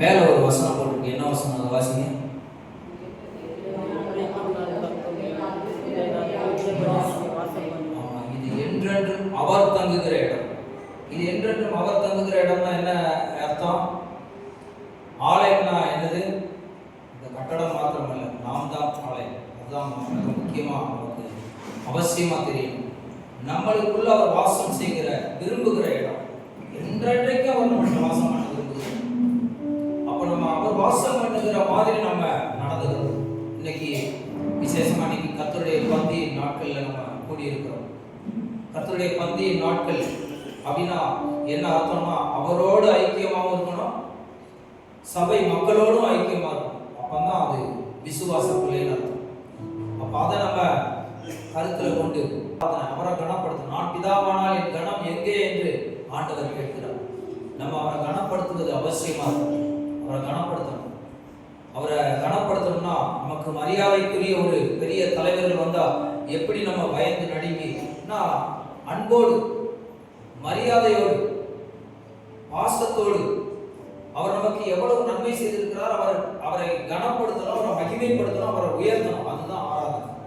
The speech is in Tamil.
மேல ஒரு வசனம் போட்டிருக்கு. என்ன வசனம் அதை வாசிங்க? இது என்றென்றும் அவர் தங்குகிற இடம். இது என்றென்றும் அவர் தங்குகிற இடம்னா என்ன அர்த்தம்? ஆலயம்னா என்னது? இந்த கட்டடம் மாத்திரமல்ல நாம் தான் ஆலயம். அதுதான் மிக முக்கியமா நமக்கு அவசியமா தெரியும். நம்மளுக்குள்ள அவர் வாசம் செய்கிற விரும்புகிற இடம். வாசம் பண்ணுகிற மாதிரி நம்ம நடந்துக்கிறோம். இன்னைக்கு விசேஷமா இன்னைக்கு கத்தருடைய பந்தி நாட்கள்ல நம்ம கூடியிருக்கிறோம். கத்தருடைய பந்தி நாட்கள் அப்படின்னா என்ன அர்த்தம்னா அவரோடு ஐக்கியமாகவும் இருக்கணும். சபை மக்களோடும் ஐக்கியமா இருக்கணும். அப்பந்தான் அது விசுவாச பிள்ளைன்னு அர்த்தம். அப்ப அதை நம்ம கருத்துல கொண்டு அதை அவரை கனப்படுத்தணும் நான் பிதாவானால் என் கணம் எங்கே? என்று ஆண்டவர் கேட்கிறார். நம்ம அவரை கனப்படுத்துவது அவசியமா இருக்கும் அவரை கனப்படுத்தணும் அவரை கனப்படுத்தணும்னா நமக்கு மரியாதைக்குரிய ஒரு பெரிய தலைவர்கள் வந்தா எப்படி நம்ம பயந்து நடுங்கினா அன்போடு மரியாதையோடு பாசத்தோடு அவர் நமக்கு எவ்வளவு நன்மை செய்திருக்கிறார் அவர் அவரை கனப்படுத்தணும் அவரை மகிமைப்படுத்தணும் அவரை உயர்த்தணும். அதுதான் ஆராதனை.